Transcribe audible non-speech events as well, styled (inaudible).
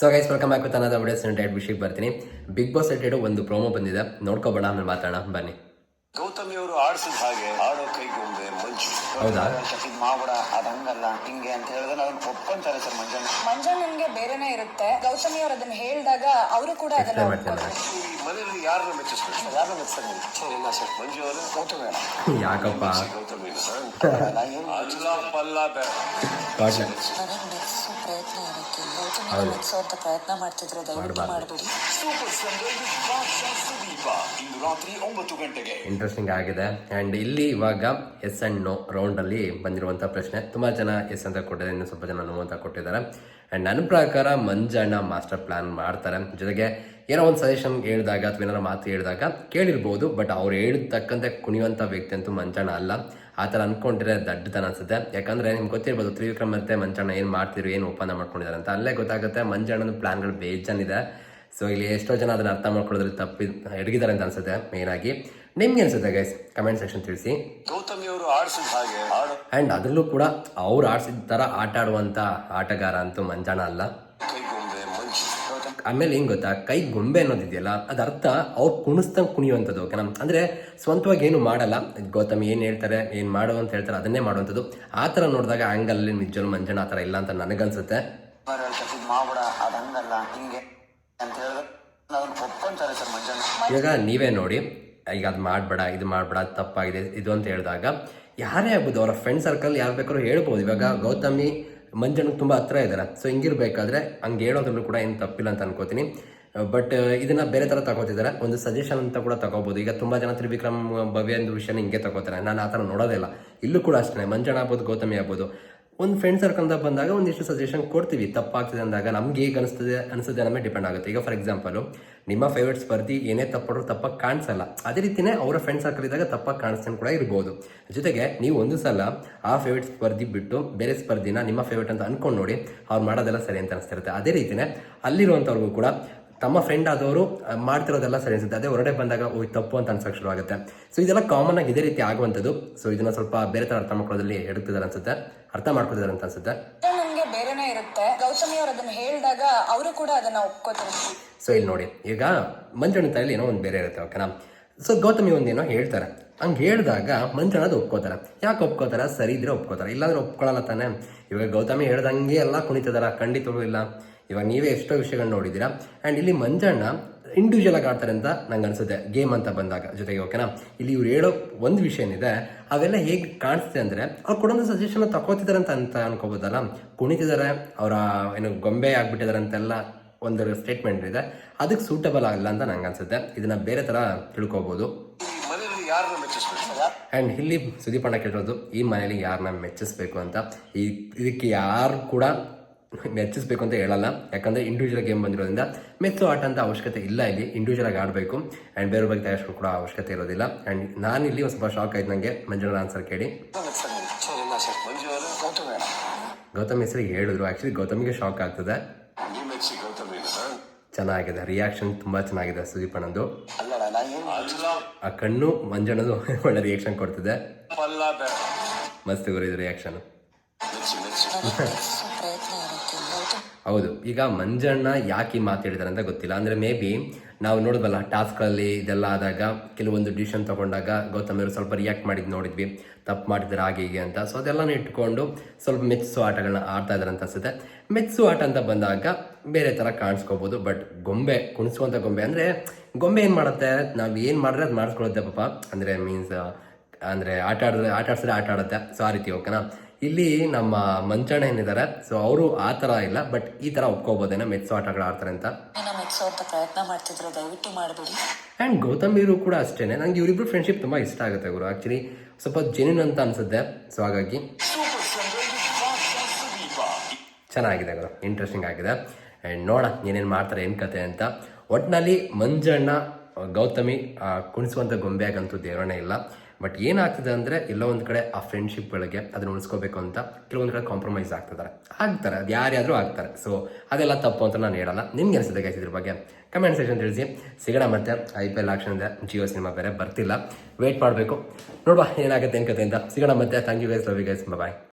So guys welcome back ತನ್ನ videos diet ವಿಷಯಕ್ಕೆ ಬರ್ತೀನಿ. ಬಿಗ್ ಬಾಸ್ ರಿಲೇಟೆಡ್ ಒಂದು ಪ್ರೋಮೋ ಬಂದಿದೆ. ನೋಡ್ಕೋಬೋಣ ಆಮೇಲೆ ಮಾತಾಡೋಣ. ಬನ್ನಿ. ಗೌತಮಿ ಅವರು ಆಡಿಸಿದ ಹಾಗೆ ಆಡೋ ಕೈಗೊಂಬೆ ಮಂಜು ಹೌದಾ? ಇದು ಅದಂಗಲ್ಲ ಅದ್ ಹಂಗಲ್ಲ. ಹಿಂಗೆ ಅಂತ ಹೇಳಿದ್ರೆ ಅದನ್ನ ಒಪ್ಕೊಂತಾರೆ ಸರ್ ಮಂಜನ್ ಮಂಜಣ್ಣನ್ಗೆ ಬೇರೆನೇ ಇರುತ್ತೆ. ಗೌತಮಿ ಅವರು ಅದನ್ನ ಹೇಳಿದಾಗ ಅವರು ಕೂಡ ಅದನ್ನ. ಒಪ್ಕೊತಾರೆ. ಈ ಮನೆಯಲ್ಲಿ ಯಾರನ್ನ ಮೆಚ್ಚಿಸ್ಬೇಕು ಯಾರು ಸರ್ ಸರ್ ಇಲ್ಲ ಸರ್ ಮಂಜು ಅವರು ಗೌತಮಿ. ಯಾಕಪ್ಪ? ಗೌತಮಿ ಏನ್ ಅಲ್ಲ ಪಲ್ಲ ಬೇರೆ ಇರುತ್ತೆ ಗೌತಮಿ ಹೌದು. ಪ್ರಯತ್ನ ಮಾಡ್ತಿದ್ರೆ ದಯವಿಟ್ಟು ಮಾಡಬೇಡಿ. ಸೂಪರ್ ಸಂಡೇ ಸುದೀಪ ಇಂದು ರಾತ್ರಿ ಒಂಬತ್ತು ಗಂಟೆಗೆ. ಇಂಟ್ರೆಸ್ಟಿಂಗ್ ಆಗಿದೆ. ಆ್ಯಂಡ್ ಇಲ್ಲಿ ಇವಾಗ ಎಸ್ ಆ್ಯಂಡ್ ನೋ ರೌಂಡಲ್ಲಿ ಬಂದಿರುವಂಥ ಪ್ರಶ್ನೆ. ತುಂಬ ಜನ ಎಸ್ ಅಂತ ಕೊಟ್ಟಿದ್ದಾರೆ. ಇನ್ನು ಸ್ವಲ್ಪ ಜನ ನೋ ಅಂತ ಕೊಟ್ಟಿದ್ದಾರೆ. ಆ್ಯಂಡ್ ನನ್ನ ಪ್ರಕಾರ ಮಂಜಣ್ಣ ಮಾಸ್ಟರ್ ಪ್ಲಾನ್ ಮಾಡ್ತಾರೆ. ಜೊತೆಗೆ ಏನೋ ಒಂದು ಸಜೆಷನ್ ಹೇಳಿದಾಗ ಅಥವಾ ಏನಾರ ಮಾತು ಹೇಳಿದಾಗ ಕೇಳಿರ್ಬೋದು. ಬಟ್ ಅವ್ರು ಹೇಳಿದ ತಕ್ಕಂತೆ ಕುಣಿಯುವಂಥ ವ್ಯಕ್ತಿ ಅಂತೂ ಮಂಜಣ್ಣ ಅಲ್ಲ. ಆ ಥರ ಅನ್ಕೊಂಡಿದ್ರೆ ದಡ್ಡತನ ಅನಿಸುತ್ತೆ. ಯಾಕಂದರೆ ನಿಮ್ಗೆ ಗೊತ್ತಿರ್ಬೋದು ತ್ರಿವಿಕ್ರಮ್ ಮತ್ತೆ ಮಂಜಣ್ಣ ಏನು ಮಾಡ್ತಿದ್ರು ಏನು ಒಪ್ಪಂದ ಮಾಡ್ಕೊಂಡಿದ್ದಾರೆ ಅಂತ. ಅಲ್ಲೇ ಗೊತ್ತಾಗುತ್ತೆ ಮಂಜಣ್ಣನ ಪ್ಲಾನ್ಗಳು ಬೇಜಾನಿದೆ. ಸೊ ಇಲ್ಲಿ ಎಷ್ಟೋ ಜನ ಅದನ್ನು ಅರ್ಥ ಮಾಡ್ಕೊಳ್ಳೋದ್ರಲ್ಲಿ ತಪ್ಪಿ ಎಡಗಿದ್ದಾರೆ ಅಂತ ಅನ್ಸುತ್ತೆ ಮೇನ್ ಆಗಿ. ನಿಮ್ಗೆ ಅನ್ಸುತ್ತೆ ಗೈಸ್ ಕಮೆಂಟ್ ಸೆಕ್ಷನ್ ತಿಳಿಸಿ. ಗೌತಮಿ ಅವರು ಆಡ್ಸಿದ ಹಾಗೆ ಆಡೋ ಆ್ಯಂಡ್ ಅದರಲ್ಲೂ ಕೂಡ ಅವ್ರು ಆಡಿಸಿದ ಥರ ಆಟ ಆಡುವಂಥ ಆಟಗಾರ ಅಂತೂ ಮಂಜಾಣ ಅಲ್ಲ. ಆಮೇಲೆ ಹೆಂಗೆ ಗೊತ್ತಾ? ಕೈ ಗೊಂಬೆ ಅನ್ನೋದಿದೆಯಲ್ಲ ಅದು ಅರ್ಥ ಅವ್ರು ಕುಣಿಸ್ದಂಗೆ ಕುಣಿಯುವಂಥದ್ದು, ಓಕೆನಾ? ಅಂದ್ರೆ ಸ್ವಂತವಾಗಿ ಏನು ಮಾಡಲ್ಲ. ಗೌತಮ್ ಏನು ಹೇಳ್ತಾರೆ, ಏನು ಮಾಡು ಅಂತ ಹೇಳ್ತಾರೆ, ಅದನ್ನೇ ಮಾಡುವಂಥದ್ದು. ಆ ಥರ ನೋಡಿದಾಗ ಆ್ಯಂಗಲಲ್ಲಿ ನಿಜಲು ಮಂಜಣ್ಣ ಆ ಥರ ಇಲ್ಲ ಅಂತ ನನಗನ್ಸುತ್ತೆ. ಹಂಗಲ್ಲ ಮಂಜಣ್ಣ ಇವಾಗ ನೀವೇ ನೋಡಿ, ಈಗ ಅದು ಮಾಡಬೇಡ, ಇದು ಮಾಡಬೇಡ ತಪ್ಪಾಗಿದೆ, ಇದು ಅಂತ ಹೇಳಿದಾಗ, ಯಾರೇ ಆಗ್ಬೋದು, ಅವರ ಫ್ರೆಂಡ್ ಸರ್ಕಲ್ ಯಾರು ಬೇಕಾದ್ರೂ ಹೇಳ್ಬೋದು. ಇವಾಗ ಗೌತಮಿ ಮಂಜಣ್ಣಿಗೆ ತುಂಬ ಹತ್ರ ಇದ್ದಾರೆ ಸೊ ಹಿಂಗಿರ್ಬೇಕಾದ್ರೆ ಹಂಗೆ ಹೇಳೋದ್ರಲ್ಲೂ ಕೂಡ ಏನು ತಪ್ಪಿಲ್ಲ ಅಂತ ಅನ್ಕೋತೀನಿ. ಬಟ್ ಇದನ್ನ ಬೇರೆ ಥರ ತಗೋತಿದ್ದಾರೆ ಒಂದು ಸಜೆಷನ್ ಅಂತ ಕೂಡ ತಗೋಬೋದು. ಈಗ ತುಂಬ ಜನ ತ್ರಿವಿಕ್ರಮ್, ಭವ್ಯ ಎಂದು ವಿಷಯನ ಹಿಂಗೆ ತಗೋತಾರೆ. ನಾನು ಆ ಥರ ನೋಡೋದೇ ಇಲ್ಲ. ಇಲ್ಲೂ ಕೂಡ ಅಷ್ಟೇ ಮಂಜಣ್ಣ ಆಗ್ಬೋದು, ಗೌತಮಿ ಆಗ್ಬೋದು. ಒಂದು ಫ್ರೆಂಡ್ ಸರ್ಕಲ್ ಅಂತ ಬಂದಾಗ ಒಂದಿಷ್ಟು ಸಜೆಷನ್ ಕೊಡ್ತೀವಿ. ತಪ್ಪಾಗ್ತಿದೆ ಅಂದಾಗ ನಮ್ಗೆ ಹೇಗೆ ಅನಿಸ್ತದೆ ಅನಿಸ್ತದೆ ನಮಗೆ ಡಿಪೆಂಡ್ ಆಗುತ್ತೆ. ಈಗ ಫಾರ್ ಎಕ್ಸಾಂಪಲು ನಿಮ್ಮ ಫೇವ್ರೇಟ್ ಸ್ಪರ್ಧಿ ಏನೇ ತಪ್ಪಟ್ರು ತಪ್ಪಾಗಿ ಕಾಣಿಸಲ್ಲ. ಅದೇ ರೀತಿನೇ ಅವರ ಫ್ರೆಂಡ್ ಸರ್ಕಲ್ ಇದ್ದಾಗ ತಪ್ಪಾಗಿ ಕಾಣಿಸ್ತಾನೆ ಕೂಡ ಇರ್ಬೋದು. ಜೊತೆಗೆ ನೀವು ಒಂದು ಸಲ ಆ ಫೇವ್ರೇಟ್ ಸ್ಪರ್ಧಿ ಬಿಟ್ಟು ಬೇರೆ ಸ್ಪರ್ಧಿನ ನಿಮ್ಮ ಫೇವ್ರೇಟ್ ಅಂತ ಅನ್ಕೊಂಡು ನೋಡಿ, ಅವ್ರು ಮಾಡೋದೆಲ್ಲ ಸರಿ ಅಂತ ಅನಿಸ್ತಿರುತ್ತೆ. ಅದೇ ರೀತಿನೇ ಅಲ್ಲಿರುವಂಥವ್ರಿಗೂ ಕೂಡ ತಮ್ಮ ಫ್ರೆಂಡ್ ಆದವರು ಮಾಡ್ತಿರೋದೆಲ್ಲ ಸರಿ ಅನಿಸುತ್ತೆ. ಅದೇ ಹೊರಡೆ ಬಂದಾಗ ಓಯ್ ತಪ್ಪು ಅಂತ ಅನ್ಸಕ್ಕೆ ಶುರು ಆಗುತ್ತೆ ಸೊ ಇದೆಲ್ಲ ಕಾಮನ್ ಆಗಿ ಇದೇ ರೀತಿ ಆಗುವಂಥದ್ದು. ಸೊ ಇದನ್ನ ಸ್ವಲ್ಪ ಬೇರೆ ಥರ ಅರ್ಥ ಮಾಡ್ಕೊಳ್ಳೋದ್ರಲ್ಲಿ ಎಡುತ್ತಿದ್ದಾರೆ ಅನ್ಸುತ್ತೆ. ಅರ್ಥ ಮಾಡ್ಕೊತಿದ್ದಾರೆ ಅಂತ ಅನ್ಸುತ್ತೆ. ನನಗೆ ಬೇರೆನೇ ಇರುತ್ತೆ. ಗೌತಮಿ ಅವರು ಅದನ್ನ ಹೇಳಿದಾಗ ಅವರು ಕೂಡ ಅದನ್ನ ಒಪ್ಕೋತಾರೆ. ಸೊ ಇಲ್ಲಿ ನೋಡಿ. ಈಗ ಮಂಜಣ್ಣ ತಲೆಯಲ್ಲಿ ಏನೋ ಒಂದು ಬೇರೆ ಇರುತ್ತೆ ಓಕೆನಾ ಸೊ ಗೌತಮಿ ಒಂದೇನೋ ಹೇಳ್ತಾರೆ. ಹಂಗೆ ಹೇಳಿದಾಗ ಮಂಜಣ್ಣ ಅದು ಒಪ್ಕೋತಾರೆ. ಯಾಕೆ ಒಪ್ಕೋತಾರೆ? ಸರಿ ಇದ್ರೆ ಒಪ್ಕೋತಾರೆ. ಇಲ್ಲಾಂದ್ರೆ ಒಪ್ಕೊಳ್ಳಲ್ಲ ತಾನೆ? ಇವಾಗ ಗೌತಮಿ ಹೇಳ್ದಂಗೆ ಎಲ್ಲ ಕುಣಿತಿದಾರ. ಖಂಡಿತವೂ ಇಲ್ಲ. ಇವಾಗ ನೀವೇ ಎಷ್ಟೋ ವಿಷಯಗಳನ್ನ ನೋಡಿದ್ದೀರಾ? ಆ್ಯಂಡ್ ಇಲ್ಲಿ ಮಂಜಣ್ಣ ಇಂಡಿವಿಜುವಲ್ ಆಗಿ ಆಡ್ತಾರೆ ಅಂತ ನಂಗೆ ಅನ್ಸುತ್ತೆ ಗೇಮ್ ಅಂತ ಬಂದಾಗ. ಜೊತೆಗೆ ಓಕೆನಾ ಇಲ್ಲಿ ಇವ್ರು ಹೇಳೋ ಒಂದು ವಿಷಯ ಏನಿದೆ ಅವೆಲ್ಲ ಹೇಗೆ ಕಾಣಿಸುತ್ತೆ ಅಂದ್ರೆ ಅವ್ರು ಕೊಡೋದು ಸಜೆಷನ್ ತಗೋತಿದ್ದಾರೆ ಅಂತ ಅಂತ ಅನ್ಕೋಬೋದಲ್ಲ? ಕುಣಿತಿದ್ದಾರೆ ಅವರ ಏನು ಗೊಂಬೆ ಆಗಿಬಿಟ್ಟಿದ್ದಾರೆ ಅಂತೆಲ್ಲ ಒಂದು ಸ್ಟೇಟ್ಮೆಂಟ್ ಇದೆ. ಅದಕ್ಕೆ ಸೂಟಬಲ್ ಆಗಲ್ಲ ಅಂತ ನಂಗೆ ಅನ್ಸುತ್ತೆ. ಇದನ್ನ ಬೇರೆ ತರ ತಿಳ್ಕೋಬಹುದು ಆ್ಯಂಡ್ ಇಲ್ಲಿ ಸುದೀಪ್ ಅಣ್ಣ ಕೇಳಿರೋದು ಈ ಮನೇಲಿ ಯಾರನ್ನ ಮೆಚ್ಚಿಸ್ಬೇಕು ಅಂತ? ಈ ಇದಕ್ಕೆ ಯಾರು ಕೂಡ (laughs) ಮೆಚ್ಚಿಸ್ಬೇಕು ಅಂತ ಹೇಳಲ್ಲ. ಯಾಕಂದ್ರೆ ಇಂಡಿವಿಜುವಲ್ ಗೇಮ್ ಬಂದಿರೋದ್ರಿಂದ ಮೆಚ್ಚು ಆಟ ಅಂತ ಅವಶ್ಯಕತೆ ಇಲ್ಲ ಇಲ್ಲಿ. ಇಂಡಿವಿಜುವಲ್ ಆಗಿ ಆಡಬೇಕು. ಆ್ಯಂಡ್ ಬೇರೆ ಬಗ್ಗೆ ತಯಾರಿಸಲು ಕೂಡ ಅವಶ್ಯಕತೆ ಇರೋದಿಲ್ಲ. ಆ್ಯಂಡ್ ನಾನು ಇಲ್ಲಿ ಒಂದು ಸ್ವಲ್ಪ ಶಾಕ್ ಆಯ್ತು ನನಗೆ ಮಂಜುಳ ಆನ್ಸರ್ ಕೇಳಿ. ಗೌತಮಿ ಹೆಸರಿಗೆ ಹೇಳಿದ್ರು. ಆ್ಯಕ್ಚುಲಿ ಗೌತಮಿಗೆ ಶಾಕ್ ಆಗ್ತದೆ. ಚೆನ್ನಾಗಿದೆ. ರಿಯಾಕ್ಷನ್ ತುಂಬ ಚೆನ್ನಾಗಿದೆ ಸುದೀಪ್ ಅಣ್ಣಂದು. ಆ ಕಣ್ಣು ಮಂಜಣ್ಣದು (laughs) ಒಳ್ಳೆ ರಿಯಾಕ್ಷನ್ ಕೊಡ್ತಿದೆ. ಮಸ್ತ್ ಗುರಿದು ರಿಯಾಕ್ಷನ್ (laughs) ಹೌದು. ಈಗ ಮಂಜಣ್ಣ ಯಾಕೆ ಈ ಮಾತು ಅಂತ ಗೊತ್ತಿಲ್ಲ. ಅಂದ್ರೆ ಮೇ ಬಿ ನಾವು ನೋಡಿದ್ವಲ್ಲ ಟಾಸ್ಕ್ಗಳಲ್ಲಿ ಇದೆಲ್ಲ ಆದಾಗ ಕೆಲವೊಂದು ಡಿಸಿಷನ್ ತಗೊಂಡಾಗ ಗೌತಮ್ ಅವರು ಸ್ವಲ್ಪ ರಿಯಾಕ್ಟ್ ಮಾಡಿದ್ ನೋಡಿದ್ವಿ. ತಪ್ಪು ಮಾಡಿದ್ರೆ ಹಾಗೆ ಹೀಗೆ ಅಂತ. ಸೊ ಅದೆಲ್ಲನೂ ಇಟ್ಕೊಂಡು ಸ್ವಲ್ಪ ಮೆಚ್ಚು ಆಟಗಳನ್ನ ಆಡ್ತಾ ಇದಾರೆ ಅಂತ ಅನ್ಸುತ್ತೆ. ಮೆಚ್ಚು ಆಟ ಅಂತ ಬಂದಾಗ ಬೇರೆ ಥರ ಕಾಣಿಸ್ಕೋಬೋದು ಬಟ್ ಗೊಂಬೆ ಕುಣಿಸುವಂಥ ಗೊಂಬೆ. ಅಂದರೆ ಗೊಂಬೆ ಏನು ಮಾಡುತ್ತೆ? ನಾವು ಏನು ಮಾಡಿದ್ರೆ ಅದು ಮಾಡಿಸ್ಕೊಳುತ್ತೆ ಪಾಪ. ಅಂದರೆ ಮೀನ್ಸ್ ಅಂದರೆ ಆಟ ಆಡಿದ್ರೆ, ಆಟ ಆಡ್ಸಿದ್ರೆ ಆಟ ಆಡುತ್ತೆ. ಸೊ ಆ ರೀತಿ ಓಕೆನಾ ಇಲ್ಲಿ ನಮ್ಮ ಮಂಚಣ್ಣ ಏನಿದ್ದಾರೆ ಸೊ ಅವರು ಆ ಥರ ಇಲ್ಲ ಬಟ್ ಈ ಥರ ಒಪ್ಕೋಬೋದೇನೋ ಮೆಚ್ಚೋ ಆಟಗಳು ಆಡ್ತಾರೆ ಅಂತ. ಅಂತ ಪ್ರಯತ್ನ ಮಾಡ್ತಿದ್ರು ದಯವಿಟ್ಟು ಮಾಡಬೇಡಿ. ಆ್ಯಂಡ್ ಗೌತಮ್ ಇವರು ಕೂಡ ಅಷ್ಟೇ ನನಗೆ ಇವರಿಬ್ರು ಫ್ರೆಂಡ್ಶಿಪ್ ತುಂಬ ಇಷ್ಟ ಆಗುತ್ತೆ ಗುರು. ಆ್ಯಕ್ಚುಲಿ ಸ್ವಲ್ಪ ಜೆನ್ಯೂನ್ ಅಂತ ಅನ್ಸುತ್ತೆ ಸೊ ಹಾಗಾಗಿ ಚೆನ್ನಾಗಿದೆ ಗುರು ಇಂಟ್ರೆಸ್ಟಿಂಗ್ ಆಗಿದೆ. ಆ್ಯಂಡ್ ನೋಡ ಏನೇನು ಮಾಡ್ತಾರೆ ಏನು ಕತೆ ಅಂತ. ಒಟ್ಟಿನಲ್ಲಿ ಮಂಜಣ್ಣ ಗೌತಮಿ ಕುಣಿಸುವಂಥ ಗೊಂಬೆಯಾಗಂತೂ ದೇವರೇ ಇಲ್ಲ. ಬಟ್ ಏನಾಗ್ತದೆ ಅಂದರೆ ಎಲ್ಲೋ ಒಂದು ಕಡೆ ಆ ಫ್ರೆಂಡ್ಶಿಪ್ಗಳಿಗೆ ಅದನ್ನ ಉಳಿಸ್ಕೋಬೇಕು ಅಂತ ಕೆಲವೊಂದು ಕಡೆ ಕಾಂಪ್ರಮೈಸ್ ಆಗ್ತಿದ್ದಾರೆ. ಆಗ್ತಾರೆ, ಅದು ಯಾರ್ಯಾದರೂ ಆಗ್ತಾರೆ. ಸೊ ಅದೆಲ್ಲ ತಪ್ಪು ಅಂತ ನಾನು ಹೇಳಲ್ಲ. ನಿಮ್ಗೆ ಅನಿಸುತ್ತೆ ಗೈಸ್ ಇದ್ರ ಬಗ್ಗೆ? ಕಮೆಂಟ್ ಸೆಕ್ಷನ್ ತಿಳಿಸಿ. ಸಿಗೋಣ ಮತ್ತೆ. ಐ ಪಿ ಎಲ್ ಆಕ್ಷನ್ ಇದೆ. ಜಿಯೋ ಸಿನಿಮಾ ಬೇರೆ ಬರ್ತಿಲ್ಲ. ವೇಟ್ ಮಾಡಬೇಕು. ನೋಡುವ ಏನಾಗುತ್ತೆ ಅಂತ. ಸಿಗೋಣ ಮತ್ತೆ. Thank you guys love you guys bye